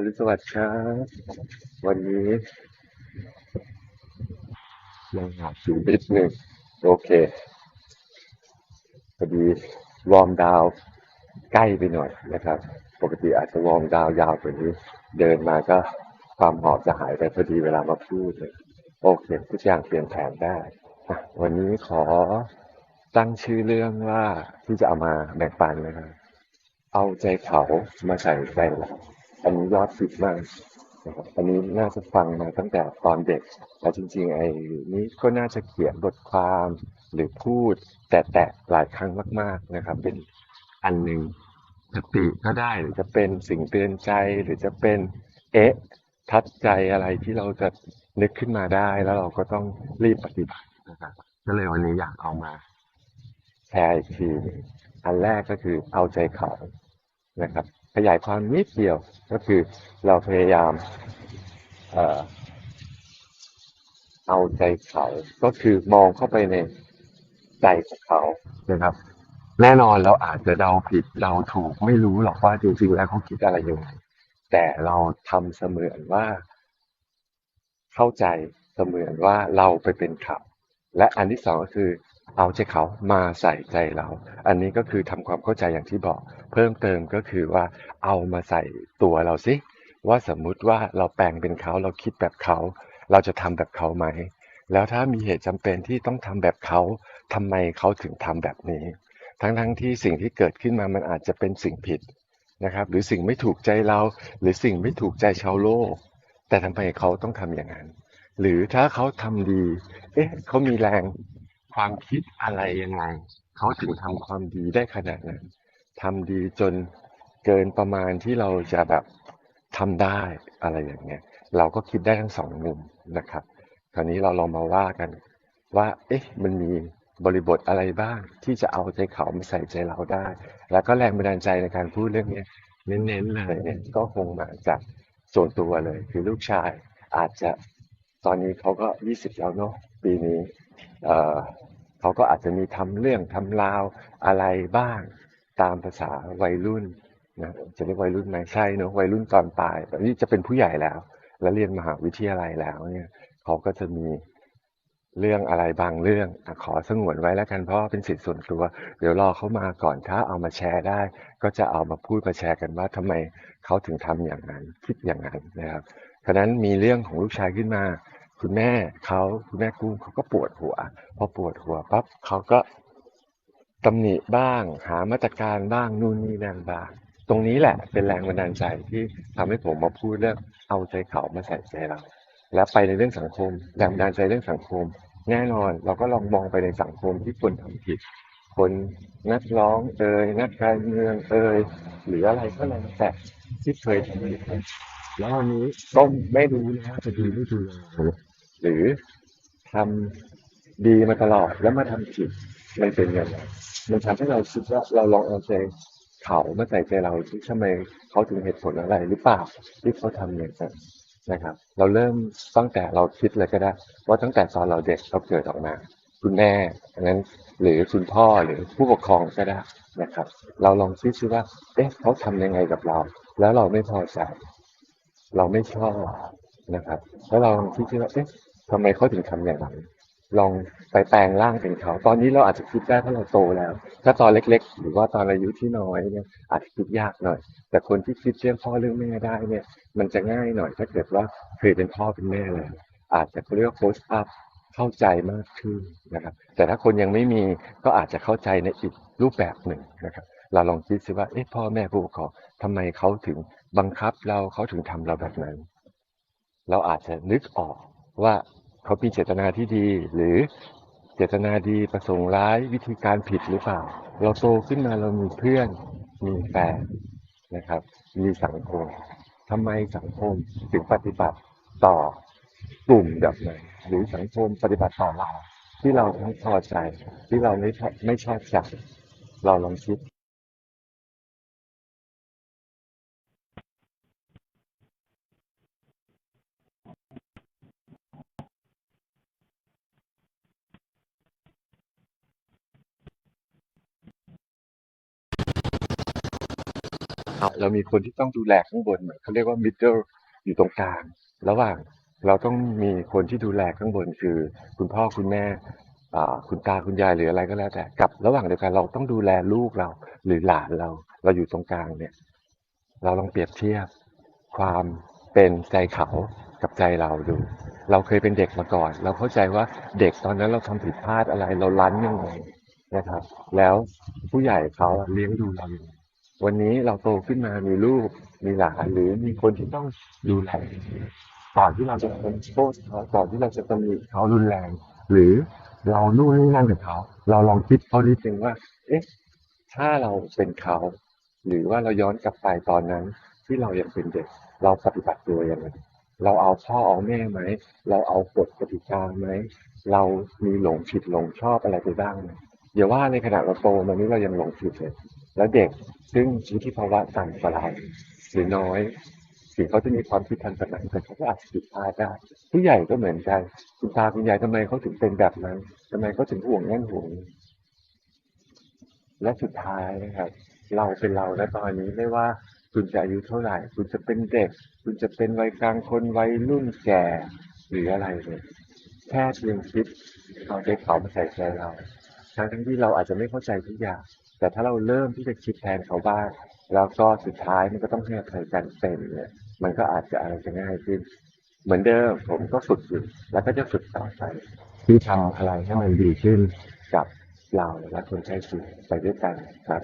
อรุณสวัสดิ์ครับ วันนี้ลองหาสูนิดหนึ่งโอเคพอดีวอร์มดาวใกล้ไปหน่อยนะครับ ปกติอาจจะวอร์มดาวยาวกว่านี้ เดินมาก็ความหอบจะหายไปพอดีเวลามาพูดเลยโอเคทุกอย่างเปลี่ยนแผนได้ วันนี้ขอตั้งชื่อเรื่องว่าที่จะเอามาแบ่งปันนะครับ เอาใจเขามาใส่ใจเรา อันนี้ยอดฟิตมากนะครับอันนี้น่าจะฟังมาตั้งแต่ตอนเด็กแต่จริง ๆ ไอ้นี้ก็น่าจะเขียนบทความหรือพูดแต่แตะหลายครั้งมาก ๆนะครับ เป็นอันหนึ่งสติก็ได้หรือจะเป็นสิ่งเตือนใจหรือจะเป็นเอ๊ะทัดใจอะไรที่เราจะนึกขึ้นมาได้แล้วเราก็ต้องรีบปฏิบัตินะครับก็เลยวันนี้อยากเอามาแชร์อีกที อันแรกก็คือเอาใจเขานะครับ ขยายความนิดเดียว ก็คือเราพยายามเออเอาใจเขา ก็คือมองเข้าไปในใจของเขานะครับ แน่นอนเราอาจจะเดาผิดเดาถูกไม่รู้หรอกว่าจริงๆแล้วเขาคิดอะไรยังไงแต่เราทำเสมือนว่า เข้าใจเสมือนว่าเราไปเป็นเขาและอันที่สองก็คือ เอาใจเขามาใส่ใจเรา อันนี้ก็คือทำความเข้าใจอย่างที่บอก เพิ่มเติมก็คือว่าเอามาใส่ตัวเราสิว่าสมมุติว่าเราแปลงเป็นเขาเราคิดแบบเขา เราจะทำแบบเขาไหม แล้วถ้ามีเหตุจำเป็นที่ต้องทำแบบเขาทำไมเขาถึงทำแบบนี้ ทั้งๆที่สิ่งที่เกิดขึ้นมามันอาจจะเป็นสิ่งผิดนะครับ หรือสิ่งไม่ถูกใจเรา หรือสิ่งไม่ถูกใจชาวโลก แต่ทำไมเขาต้องทำอย่างนั้น หรือถ้าเขาทำดี เอ๊ะเขามีแรง ความคิดอะไรยังไงเขาถึงทำความดีได้ขนาดนั้นทำดีจนเกินประมาณที่เราจะแบบทำได้อะไรอย่างเงี้ย เราก็คิดได้ทั้งสองมุมนะครับ คราวนี้เราลองมาว่ากันว่า เอ๊ะ มันมีบริบทอะไรบ้าง ที่จะเอาใจเขามาใส่ใจเราได้ แล้วก็แรงบันดาลใจในการพูดเรื่องเนี้ยเน้นๆเลยเนี่ยก็คงมาจากส่วนตัวเลย คือลูกชายอาจจะ ตอนนี้เขาก็ยี่สิบแล้วเนาะปีนี้เออเขาก็อาจจะมีทำเรื่องทำราวอะไรบ้างตามภาษาวัยรุ่นนะจะเรียกวัยรุ่นไหมใช่เนาะวัยรุ่นตอนปลายแบบนี้จะเป็นผู้ใหญ่แล้ว และเรียนมหาวิทยาลัยแล้วเนี่ยเขาก็จะมี เรื่องอะไรบางเรื่องอขอสงวนไว้แล้วกันเพราะเป็นสิทธิส่วนตัว เดี๋ยวรอเขามาก่อนถ้าเอามาแชร์ได้ ก็จะเอามาพูดมาแชร์กันว่าทำไมเขาถึงทำอย่างนั้นคิดอย่างนั้นนะครับฉะนั้นมีเรื่องของลูกชายขึ้นมา คุณแม่เขาคุณแม่กุ้งเขาก็ปวดหัวพอปวดหัวปั๊บเขาก็ตำหนิบ้าง หามาตรการบ้างนู่นนี่นั่นบ้างตรงนี้แหละเป็นแรงบันดาลใจที่ทำให้ผมมาพูดเรื่องเอาใจเขามาใส่ใจเราแล้วไปในเรื่องสังคมแรงบันดาลใจเรื่องสังคม แน่นอนเราก็ลองมองไปในสังคมที่คนทำผิด คนนักร้องเอ่ยนักการเมืองเอ่ยหรืออะไรก็แล้วแต่ที่เคยทำผิดแล้ววันนี้ก็ไม่รู้นะจะดีไม่ดีหรือทำดีมาตลอดแล้วมาทำผิดมันเป็นยังไงมันทำให้เราคิดว่าเราลองเอาใจเขามาใส่ใจเราที่ทำไมเขาถึงเหตุผลอะไรหรือเปล่าที่เขาทำอย่างนั้น นะครับ เราเริ่มตั้งแต่เราคิดเลยก็ได้ ว่าตั้งแต่ตอนเราเด็กเราเกิดออกมา คุณแม่อันนั้นหรือคุณพ่อหรือผู้ปกครองก็ได้นะครับ เราลองคิดซิว่าเอ๊ะเขาทำยังไงกับเรา แล้วเราไม่พอใจเราไม่ชอบนะครับ แล้วเราลองคิดซิว่าเอ๊ะทำไมเขาถึงทำอย่างนั้น ลองไปแปลงร่างเป็นเขา ตอนนี้เราอาจจะคิดได้เพราะเราโตแล้ว ถ้าตอนเล็ก ๆ หรือว่าตอนอายุที่น้อยเนี่ยอาจจะคิดยากหน่อย แต่คนที่คิดเรื่องพ่อเรื่องแม่ได้เนี่ย มันจะง่ายหน่อย ถ้าเกิดว่าเคยเป็นพ่อเป็นแม่แล้วอาจจะเขาเรียกว่าโพสต์อัพเข้าใจมากขึ้นนะครับ แต่ถ้าคนยังไม่มีก็อาจจะเข้าใจในอีกรูปแบบหนึ่งนะครับ เราลองคิดซิว่าเอ๊ะพ่อแม่ผู้ปกครองทำไมเขาถึงบังคับเราเขาถึงทำเราแบบนั้น เราอาจจะนึกออกว่า เขามีเจตนาที่ดี หรือเจตนาดีประสงค์ร้ายวิธีการผิดหรือเปล่า เราโตขึ้นมาเรามีเพื่อน มีแฟนนะครับ มีสังคมทำไมสังคมถึงปฏิบัติต่อกลุ่มแบบไหนหรือสังคมปฏิบัติต่อเราที่เราไม่พอใจ ที่เราไม่ไม่ชอบใจเราลองคิด เรามีคนที่ต้องดูแลข้างบนเขาเรียกว่า middle อยู่ตรงกลาง ระหว่างเราต้องมีคนที่ดูแลข้างบนคือ คุณพ่อคุณแม่คุณตาคุณยายหรืออะไรก็แล้วแต่กับระหว่างเดียวกันเราต้องดูแลลูกเรา หรือหลานเรา เราอยู่ตรงกลางเนี่ย เราลองเปรียบเทียบ ความเป็นใจเขากับใจเราดู เราเคยเป็นเด็กมาก่อน เราเข้าใจว่าเด็กตอนนั้นเราทำผิดพลาดอะไร เราลั้นยังไงนะครับ แล้วผู้ใหญ่เขาเลี้ยงดูเราอย่างไร วันนี้เราโตขึ้นมามีลูก มีหลานหรือมีคนที่ต้องดูแลก่อนที่เราจะเป็นโทษเขาก่อนที่เราจะตำหนิเขารุนแรง หรือเรานู่นนี่นั่นกับเขา เราลองคิดเขานิดนึงว่า เอ๊ะ ถ้าเราเป็นเขา หรือว่าเราย้อนกลับไปตอนนั้น ที่เรายังเป็นเด็ก เราปฏิบัติตัวยังไงเราเอาพ่อเอาแม่ไหม เราเอากฎกติกาไหม เรามีหลงผิดหลงชอบอะไรไปบ้างไหมอย่าว่าในขณะเราโตมานี้เรายังหลงผิดเลย แล้วเด็กซึ่งวุฒิภาวะต่างกว่าเราหรือน้อยถึงเขาจะมีความคิดทันสมัยแต่เขาก็อาจจะผิดพลาดได้ผู้ใหญ่ก็เหมือนกันคุณตาคุณยายทำไมเขาถึงเป็นแบบนั้นทำไมเขาถึงห่วงนั่นห่วงและสุดท้ายนะครับ เราเป็นเราและตอนนี้ไม่ว่าคุณจะอายุเท่าไหร่ คุณจะเป็นเด็ก คุณจะเป็นวัยกลางคนวัยรุ่นแก่ หรืออะไรเลยแค่เพียงคิดเอาใจเขามาใส่ใจเราทั้งที่เราอาจจะไม่เข้าใจทุกอย่าง แต่ถ้าเราเริ่มที่จะคิดแทนเขาบ้าง แล้วก็สุดท้ายมันก็ต้องให้อภัยกันเป็นเนี่ย มันก็อาจจะอะไรจะง่ายขึ้น เหมือนเดิมผมก็ฝึกอยู่ แล้วก็จะฝึกต่อไป ที่ทำอะไรให้มันดีขึ้นกับเราและคนใช้ชีวิตไปด้วยกันครับ